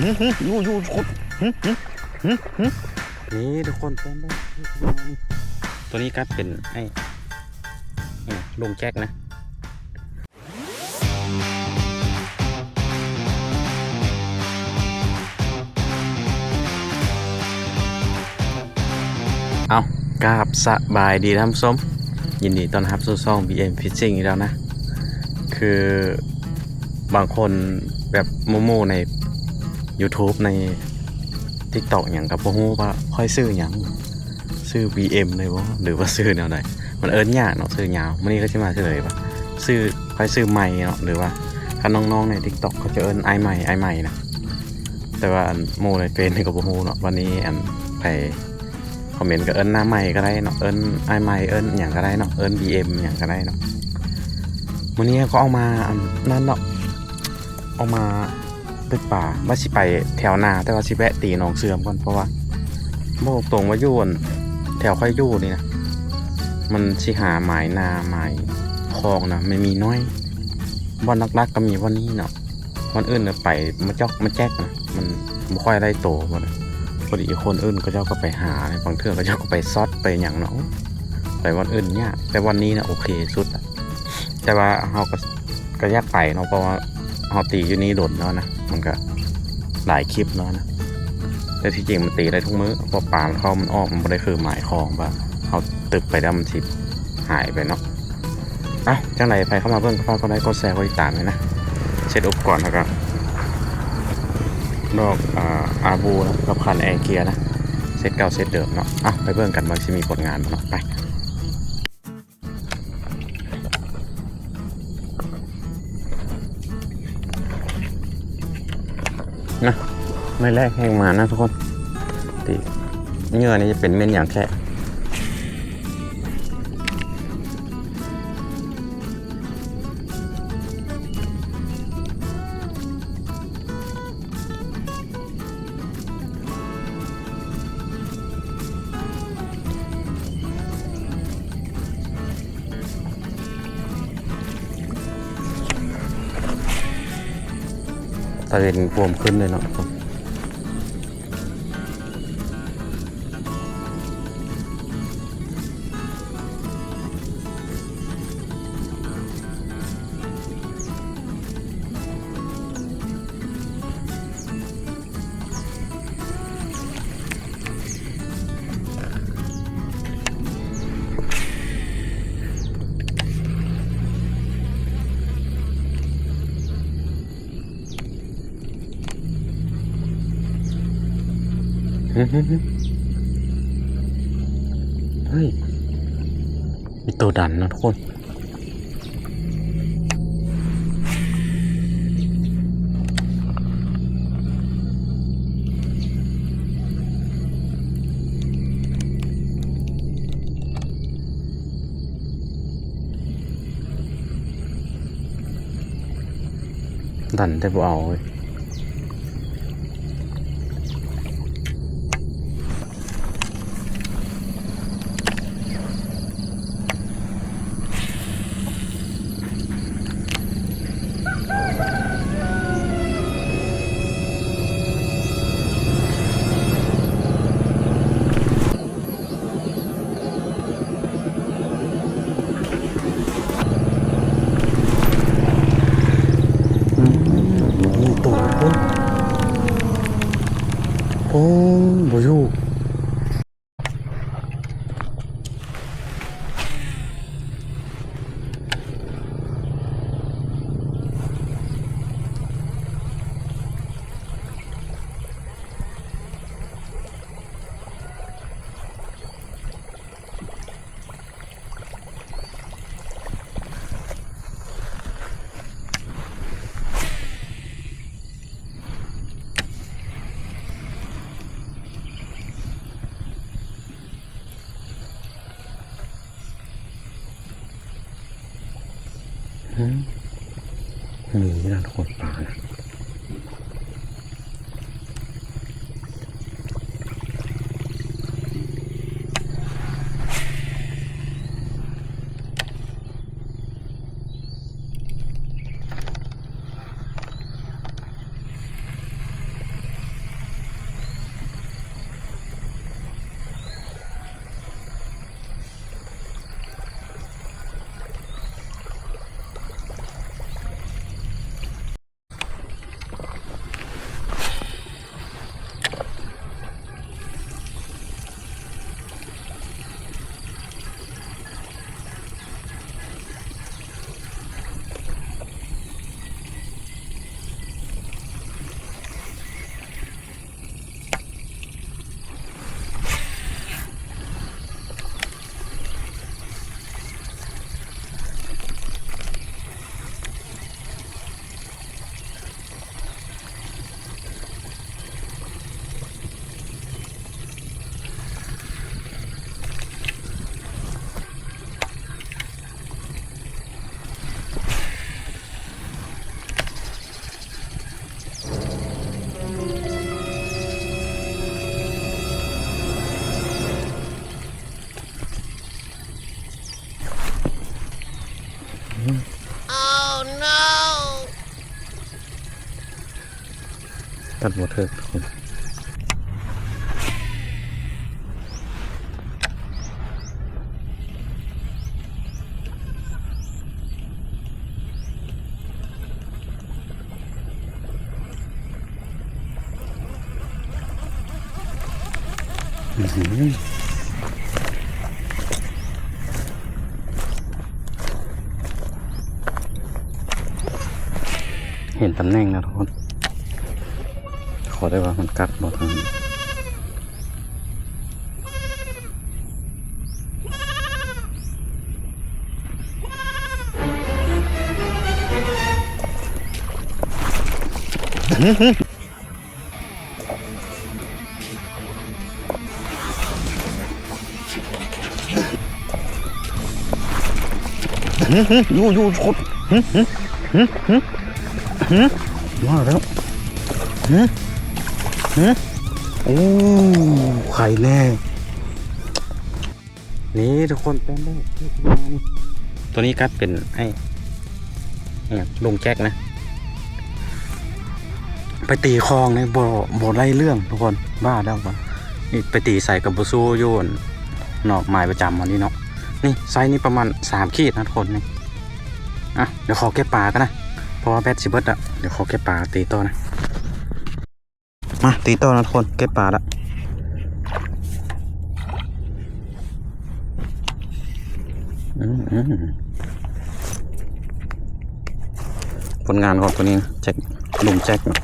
อยู่อยู่คนนี่ทุกคนเต้นได้ตัวนี้กัดเป็นไอ้ไอ้ลุงแจ็คนะเอากราบสบายดีท่านผู้ชมยินดีต้อนรับสู่ช่อง BM Fishing อีกแล้วนะ คือบางคนแบบโมโมใน YouTube ใน TikTok อย่างกับพวกฮู้ว่าค่อยซื้ออย่างซื้อ BM เลยบ่หรือว่าซื้อแนวไหนมันเอิ้นยากเนาะซื้อยาวมันนี้ก็จะมาเฉลยว่าซื้อค่อยซื้อใหม่เนาะหรือว่าถ้าน้องๆใน TikTok เขาจะเอิ้นไอใหม่ไอใหม่นะแต่ว่าอันโมในเฟซนี่ก็บ่ฮู้เนาะวันนี้อันไปคอมเมนต์ก็เอิ้นหน้าใหม่ก็ได้เนาะเอิ้นไอใหม่เอิ้นอย่างก็ได้เนาะเอิ้น BM อย่างก็ได้เนาะวันนี้ก็เอามาอันนั่นเนาะเอามา ตึกป่าว่าสิไปแถวนาแต่ว่าสิแวะตีหนองเสื่อมก่อนเพราะว่าบอกตรงว่ายู่นแถวค่อยยู่นี่นะมันสิหาหมายนาหมายคลองนะไม่มีน้อยวันลักๆก็มีวันนี้เนาะวันอื่นเนี่ยไปมาจอกมาแจ๊กนะมันไม่ค่อยได้โตหมดพอดีคนอื่นก็เจ้าก็ไปหาบางเทื่อก็เจ้าก็ไปซอดไปอย่างเนาะไปวันอื่นเนี่ยแต่วันนี้นะโอเคสุดแต่ว่าเราก็ก็ยากไปเนาะเพราะว่า เราตีอยู่นี่โดดเนาะนะมันก็หลายคลิปเนาะนะแต่ที่จริงมันตีได้ทุกมื้อเพราะปลานเข้ามันออกมันไม่ได้คือหมายคลองว่าเขาตึกไปแล้วมันสิหายไปเนาะอะจังไหนไปเข้ามาเบิ่งก็ฝากกดไลค์กดแชร์กดติดตามเลยนะเช็ดอุปกรณ์แล้วก็ดอกอาบูนะกับคันแอร์เกียร์นะเซตเก่าเซตเดิมเนาะอะไปเบิ่งกันว่าจะมีผลงานเนาะไป นะไม่แรกแห้งมานะทุกคนตีเงื่อนี่จะเป็นเม่นอย่างแค่ ตะเวนบวมขึ้นเลยเนาะ เฮ้ยมีตัวดันนะทุกคนดันได้บ่เอาเว้ย บ่อยู่หืม มีนะทุกคนป่านะ ตัดหัวเธอทุกคนอื้อ เห็นตำแหน่งนะทุกคน ขอได้ว่ามันกัดบอทางนี้อยู่อยู่ช ดมาแล้วโอ้ไข่แน่นี่ทุกคนเป็นได้ตัวนี้กัดเป็นไอ้เนี่ยลุงแจ็คนะ ไปตีคลองในบ่บ่ไล่เรื่องทุกคนบ้าแล้วปะนี่ไปตีใส่กับบุซูโยนนอกไม้ประจำวันนี้เนาะนี่ไซส์นี้ประมาณสามขีดนะทุกคนนี่อะเดี๋ยวขอเก็บปลากันนะ เพราะว่าแบตสิเบิดอะเดี๋ยวขอเก็บปลาตีต่อนะ มาตีต่อนะทุกคนเก็บปลาละอืมผลงานของตัวนี้นะแจ็คลุงแจ็คนะ